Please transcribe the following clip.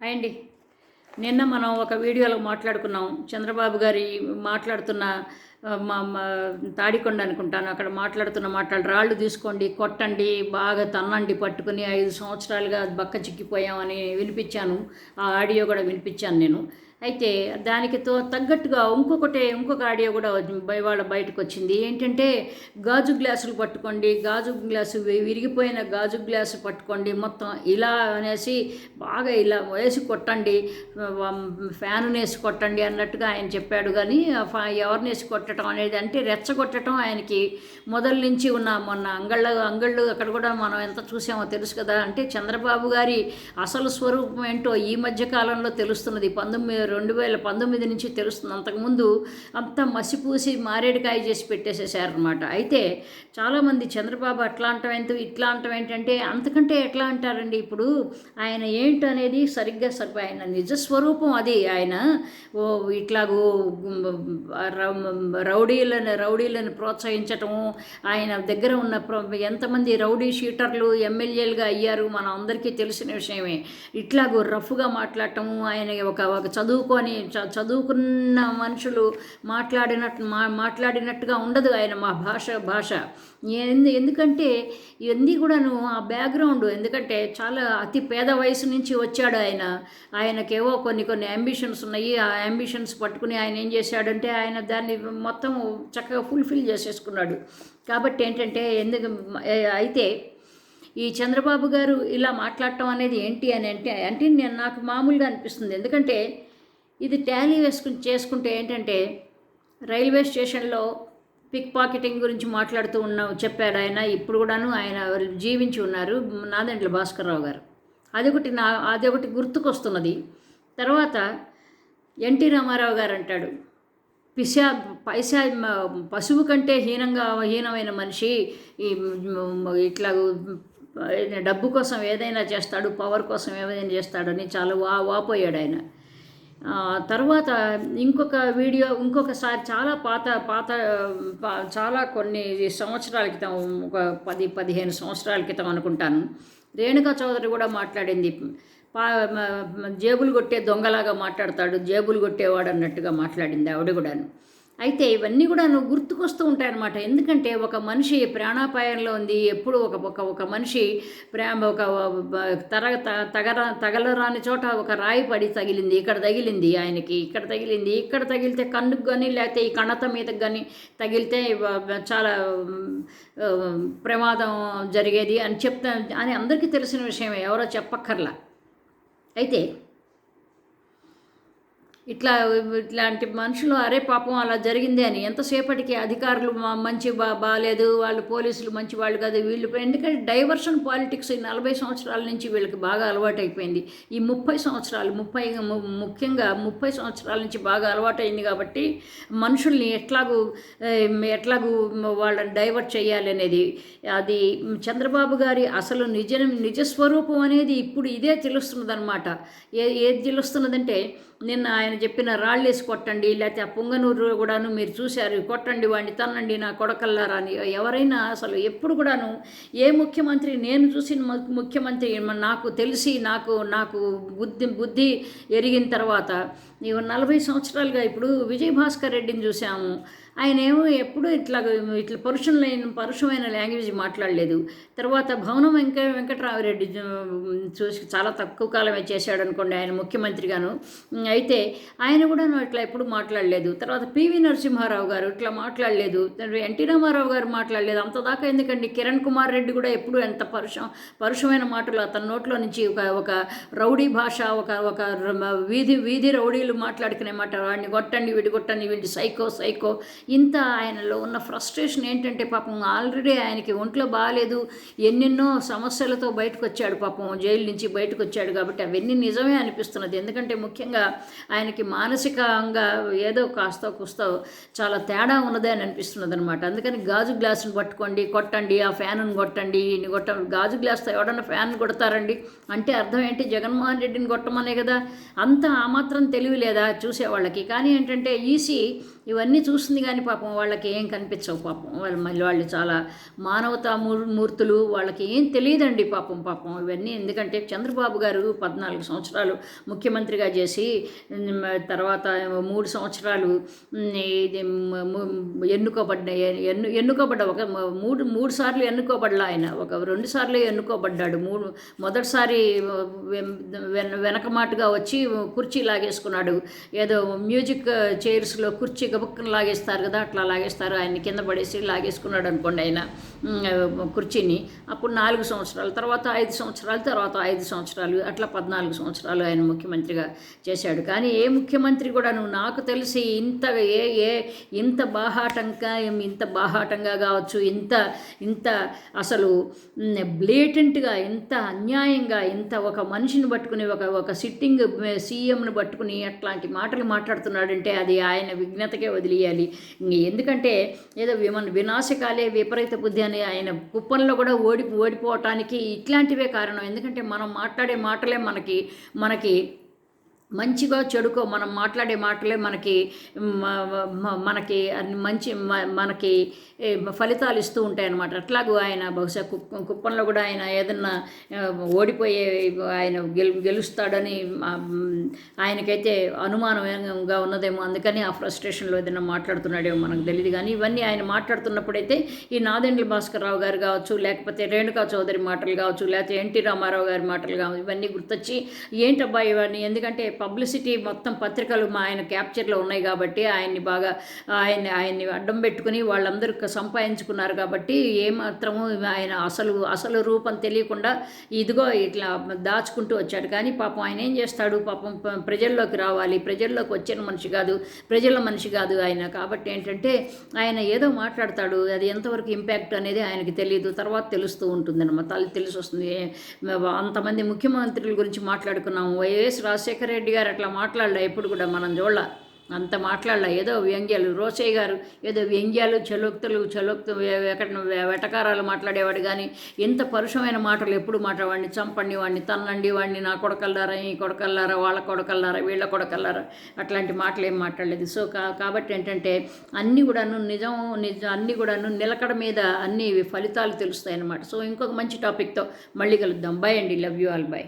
Hi అండి. నిన్న మనం ఒక వీడియోలో మాట్లాడుకున్నాం. చంద్రబాబు గారి మాట్లాడుతున్న మా తాడికొండ అనుకుంటాను. అక్కడ మాట్లాడుతున్న మాట్లాడు రాళ్ళు తీసుకోండి కొట్టండి బాగా తన్నండి పట్టుకుని ఐదు సంవత్సరాలుగా బక్క చిక్కిపోయామని వినిపించాను. ఆ ఆడియో కూడా వినిపించాను నేను. అయితే దానికి తో తగ్గట్టుగా ఇంకొకటి ఇంకొక ఆడియో కూడా వాళ్ళ బయటకు వచ్చింది. ఏంటంటే గాజు గ్లాసులు పట్టుకోండి గాజు గ్లాసు విరిగిపోయిన గాజు గ్లాసు పట్టుకోండి మొత్తం ఇలా అనేసి బాగా ఇలా వేసి కొట్టండి. ఫ్యాన్ వేసి కొట్టండి అన్నట్టుగా ఆయన చెప్పాడు. కానీ ఆ ఎవరిని వేసి కొట్టడం అనేది అంటే రెచ్చగొట్టడం ఆయనకి మొదల నుంచి ఉన్న మొన్న అంగళ్ళ అంగళ్ళు అక్కడ కూడా మనం ఎంత చూసామో తెలుసు కదా. అంటే చంద్రబాబు గారి అసలు స్వరూపం ఏంటో ఈ మధ్య కాలంలో తెలుస్తున్నది. పంతొమ్మిది రెండు వేల పంతొమ్మిది నుంచి తెలుస్తుంది. అంతకుముందు అంతా మసిపూసి మారేడుకాయ చేసి పెట్టేసేసారనమాట అయితే చాలామంది చంద్రబాబు అట్లా అంటమేంటో ఇట్లా అంటమేంటంటే అంతకంటే ఎట్లా అంటారండి ఇప్పుడు? ఆయన ఏంటనేది సరిగ్గా సరిపో ఆయన నిజ స్వరూపం అది. ఆయన ఓ ఇట్లాగూ రౌడీలను రౌడీలను ప్రోత్సహించటము ఆయన దగ్గర ఉన్న ప్ర- ఎంతమంది రౌడీ షీటర్లు ఎమ్మెల్యేలుగా అయ్యారు మన అందరికీ తెలిసిన విషయమే. ఇట్లాగూ రఫ్గా మాట్లాడటము ఆయన ఒక ఒక చదువుకొని చ- చదువుకున్న మనుషులు మాట్లాడినట్టు మా మాట్లాడినట్టుగా ఉండదు ఆయన మా భాష భాష. ఎందుకంటే ఇవన్నీ కూడాను ఆ బ్యాక్గ్రౌండ్ ఎందుకంటే చాలా అతి పేద వయసు నుంచి వచ్చాడు ఆయన. ఆయనకేవో కొన్ని కొన్ని అంబిషన్స్ ఉన్నాయి. ఆ అంబిషన్స్ పట్టుకుని ఆయన ఏం చేశాడంటే ఆయన దాన్ని మొత్తం చక్కగా ఫుల్ఫిల్ చేసేసుకున్నాడు. కాబట్టి ఏంటంటే ఎందుకు అయితే ఈ చంద్రబాబు గారు ఇలా మాట్లాడటం అనేది ఏంటి అని అంటే అంటే నేను నాకు మామూలుగా అనిపిస్తుంది. ఎందుకంటే ఇది టాలీ వేసుకుని చేసుకుంటే ఏంటంటే రైల్వే స్టేషన్లో పిక్ పాకెటింగ్ గురించి మాట్లాడుతూ ఉన్న చెప్పాడు ఆయన. ఇప్పుడు కూడాను ఆయన జీవించి ఉన్నారు నాదెండ్ల భాస్కర్రావు గారు. అదొకటి నా అదొకటి గుర్తుకొస్తున్నది. తర్వాత ఎన్టీ రామారావు గారు అంటాడు పిశా పైసా పశువు కంటే హీనంగా హీనమైన మనిషి ఈ ఇట్లా డబ్బు కోసం ఏదైనా చేస్తాడు పవర్ కోసం ఏదైనా చేస్తాడని చాలా వా వాపోయాడు ఆయన. తర్వాత ఇంకొక వీడియో ఇంకొకసారి చాలా పాత పాత చాలా కొన్ని సంవత్సరాల క్రితం ఒక పది పదిహేను సంవత్సరాల క్రితం అనుకుంటాను. రేణుకా చౌదరి కూడా మాట్లాడింది. పా జేబులు కొట్టే దొంగలాగా మాట్లాడతాడు జేబులు కొట్టేవాడు అన్నట్టుగా మాట్లాడింది ఆవిడ కూడాను. అయితే ఇవన్నీ కూడా నువ్వు గుర్తుకొస్తూ ఉంటాయన్నమాట. ఎందుకంటే ఒక మనిషి ప్రాణాపాయంలో ఉంది ఎప్పుడు ఒక ఒక ఒక మనిషి ప్రేమ ఒక తర త- తగర తగలరాని చోట ఒక రాయి పడి తగిలింది ఇక్కడ తగిలింది ఆయనకి ఇక్కడ తగిలింది ఇక్కడ తగిలితే కన్నుకు కానీ లేకపోతే ఈ కణత మీదకి కానీ తగిలితే చాలా ప్రమాదం జరిగేది అని చెప్తా అని అందరికీ తెలిసిన విషయమే ఎవరో చెప్పక్కర్లా. అయితే ఇట్లా ఇట్లాంటి మనుషులు అరే పాపం అలా జరిగింది అని ఎంతసేపటికి అధికారులు మంచి బా బాగాలేదు వాళ్ళు పోలీసులు మంచి వాళ్ళు కాదు వీళ్ళు ఎందుకంటే డైవర్షన్ పాలిటిక్స్ ఈ నలభై సంవత్సరాల నుంచి వీళ్ళకి బాగా అలవాటైపోయింది. ఈ ముప్పై సంవత్సరాలు ముప్పై ము- ముఖ్యంగా ముప్పై సంవత్సరాల నుంచి బాగా అలవాటైంది కాబట్టి మనుషుల్ని ఎట్లాగూ ఎట్లాగూ వాళ్ళని డైవర్ట్ చేయాలి అనేది అది చంద్రబాబు గారి అసలు నిజ నిజ స్వరూపం అనేది ఇప్పుడు ఇదే తెలుస్తున్నదనమాట ఏ ఏది తెలుస్తున్నదంటే నిన్న ఆయన చెప్పిన రాళ్ళేసి కొట్టండి లేకపోతే ఆ పుంగనూరు కూడాను మీరు చూశారు కొట్టండి వాడిని తనండి నా కొడకల్లారా అని. ఎవరైనా అసలు ఎప్పుడు కూడాను ఏ ముఖ్యమంత్రి నేను చూసిన ముఖ్యమంత్రి నాకు తెలిసి నాకు నాకు బుద్ధి బుద్ధి ఎరిగిన తర్వాత ఇవి నలభై సంవత్సరాలుగా ఇప్పుడు విజయభాస్కర్ రెడ్డిని చూసాము ఆయన ఏమో ఎప్పుడూ ఇట్లా ఇట్లా పరుషులైన పరుషమైన లాంగ్వేజ్ మాట్లాడలేదు. తర్వాత భవనం వెంక వెంకటరామరెడ్డి చూసి చాలా తక్కువ కాలమే చేశాడు అనుకోండి ఆయన ముఖ్యమంత్రిగాను. అయితే ఆయన కూడా ఇట్లా ఎప్పుడు మాట్లాడలేదు. తర్వాత పివి నరసింహారావు గారు ఇట్లా మాట్లాడలేదు. ఎన్టీ రామారావు గారు మాట్లాడలేదు. అంత దాకా ఎందుకండి? కిరణ్ కుమార్ రెడ్డి కూడా ఎప్పుడు ఎంత పరుషం పరుషమైన మాటలు అతని నోట్లో నుంచి ఒక ఒక రౌడీ భాష ఒక ఒక వీధి వీధి రౌడీలు మాట్లాడుకునే మాట వాడిని కొట్టండి వీడి కొట్టండి వీడి సైకో సైకో ఇంత ఆయనలో ఉన్న ఫ్రస్ట్రేషన్ ఏంటంటే పాపం ఆల్రెడీ ఆయనకి ఒంట్లో బాగాలేదు. ఎన్నెన్నో సమస్యలతో బయటకు వచ్చాడు పాపం. జైలు నుంచి బయటకు వచ్చాడు కాబట్టి అవన్నీ నిజమే అనిపిస్తున్నది. ఎందుకంటే ముఖ్యంగా ఆయనకి మానసికంగా ఏదో కాస్త కుస్తో చాలా తేడా ఉన్నదే అని అనిపిస్తున్నది అనమాట అందుకని గాజు గ్లాసును పట్టుకోండి కొట్టండి ఆ ఫ్యాన్ను కొట్టండి ఇన్ని కొట్టండి గాజు గ్లాస్తో ఎవడన్నా ఫ్యాన్ కొడతారండి? అంటే అర్థం ఏంటి? జగన్మోహన్ రెడ్డిని కొట్టమనే కదా. అంత ఆ మాత్రం తెలివి లేదా చూసేవాళ్ళకి. కానీ ఏంటంటే ఈసీ ఇవన్నీ చూస్తుంది కానీ పాపం వాళ్ళకి ఏం కనిపించవు పాపం. వాళ్ళు మళ్ళీ వాళ్ళు చాలా మానవతా మూర్తులు వాళ్ళకి ఏం తెలియదండి పాపం పాపం. ఇవన్నీ ఎందుకంటే చంద్రబాబు గారు పద్నాలుగు సంవత్సరాలు ముఖ్యమంత్రిగా చేసి తర్వాత మూడు సంవత్సరాలు ఇది ఎన్నుకోబడ్డ ఎన్ను ఎన్నుకోబడ్డ ఒక మూడు మూడు సార్లు ఎన్నుకోబడ్డా ఆయన. ఒక రెండు సార్లు ఎన్నుకోబడ్డాడు. మూడు మొదటిసారి వెనక వెన- వెనకమాటుగా వచ్చి కుర్చీ లాగేసుకున్నాడు. ఏదో మ్యూజిక్ చైర్స్లో కుర్చీ గబుక్కను లాగేస్తారు కదా అట్లా లాగేస్తారు. ఆయన కింద పడేసి లాగేసుకున్నాడు అనుకోండి ఆయన కుర్చీని. అప్పుడు నాలుగు సంవత్సరాలు తర్వాత ఐదు సంవత్సరాలు తర్వాత ఐదు సంవత్సరాలు అట్లా పద్నాలుగు సంవత్సరాలు ఆయన ముఖ్యమంత్రిగా చేశాడు. కానీ ఏ ముఖ్యమంత్రి కూడా నువ్వు నాకు తెలిసి ఇంత ఏ ఏ ఇంత బాహాటంగా ఇంత బాహాటంగా కావచ్చు ఇంత ఇంత అసలు బ్లేటెంట్గా ఇంత అన్యాయంగా ఇంత ఒక మనిషిని పట్టుకుని ఒక ఒక సిట్టింగ్ సీఎంను పట్టుకుని అట్లాంటి మాటలు మాట్లాడుతున్నాడంటే అది ఆయన విజ్ఞతకి విఘ్నతకే వదిలేయాలి. ఎందుకంటే ఏదో విమన్ వినాశకాలే విపరీత బుద్ధి అని ఆయన కుప్పంలో కూడా ఓడి ఓడిపోవటానికి ఇట్లాంటివే కారణం. ఎందుకంటే మనం మాట్లాడే మాటలే మనకి మనకి మంచిగా చెడుకో మనం మాట్లాడే మాటలే మనకి మనకి మంచి మ- మనకి ఫలితాలు ఇస్తూ ఉంటాయి అన్నమాట అట్లాగూ ఆయన బహుశా కుప్ప కుప్పంలో కూడా ఆయన ఏదన్నా ఓడిపోయే ఆయన గెలు గెలుస్తాడని ఆయనకైతే అనుమానంగా ఉన్నదేమో. అందుకని ఆ ఫ్రస్ట్రేషన్లో ఏదైనా మాట్లాడుతున్నాడేమో మనకు తెలియదు కానీ ఇవన్నీ ఆయన మాట్లాడుతున్నప్పుడైతే ఈ నాదెండ్ల భాస్కర్ రావు గారు కావచ్చు లేకపోతే రేణుకా చౌదరి మాటలు కావచ్చు లేకపోతే ఎన్టీ రామారావు గారి మాటలు కావచ్చు ఇవన్నీ గుర్తొచ్చి ఏంటబ్బా ఇవన్నీ? ఎందుకంటే పబ్లిసిటీ మొత్తం పత్రికలు మా ఆయన క్యాప్చర్లో ఉన్నాయి కాబట్టి ఆయన్ని బాగా ఆయన్ని ఆయన్ని అడ్డం పెట్టుకుని వాళ్ళందరూ సంపాదించుకున్నారు కాబట్టి ఏమాత్రము ఆయన అసలు అసలు రూపం తెలియకుండా ఇదిగో ఇట్లా దాచుకుంటూ వచ్చాడు. కానీ పాపం ఆయన ఏం చేస్తాడు? పాపం ప్రజల్లోకి రావాలి. ప్రజల్లోకి వచ్చిన మనిషి కాదు. ప్రజల మనిషి కాదు ఆయన. కాబట్టి ఏంటంటే ఆయన ఏదో మాట్లాడతాడు. అది ఎంతవరకు ఇంపాక్ట్ అనేది ఆయనకి తెలియదు. తర్వాత తెలుస్తూ ఉంటుందన్నమాట. తల్లి తెలిసి వస్తుంది. అంతమంది ముఖ్యమంత్రుల గురించి మాట్లాడుకున్నాము. వైఎస్ రాజశేఖర రెడ్డి గారు అట్లా మాట్లాడలే ఎప్పుడు కూడా మనం చూడాల. అంత మాట్లాడలే. ఏదో వ్యంగ్యాలు. రోసయ్య గారు ఏదో వ్యంగ్యాలు చలోక్తులు చలోక్తు వెకట వెటకారాలు మాట్లాడేవాడు కానీ ఇంత పరుషమైన మాటలు ఎప్పుడు మాట్లాడవాడిని? చంపండి వాడిని తన్నండి వాడిని నా కొడకల్లారా ఈ కొడకల్లారా వాళ్ళ కొడకల్లారా వీళ్ళ కొడకల్లారా? అట్లాంటి మాటలు ఏం మాట్లాడలేదు. సో కా కాబట్టి ఏంటంటే అన్నీ కూడాను నిజం నిజం అన్నీ కూడాను నిలకడ మీద అన్ని ఫలితాలు తెలుస్తాయి అన్నమాట సో ఇంకొక మంచి టాపిక్తో మళ్ళీ కలుద్దాం. బై అండి. Love you all. బై.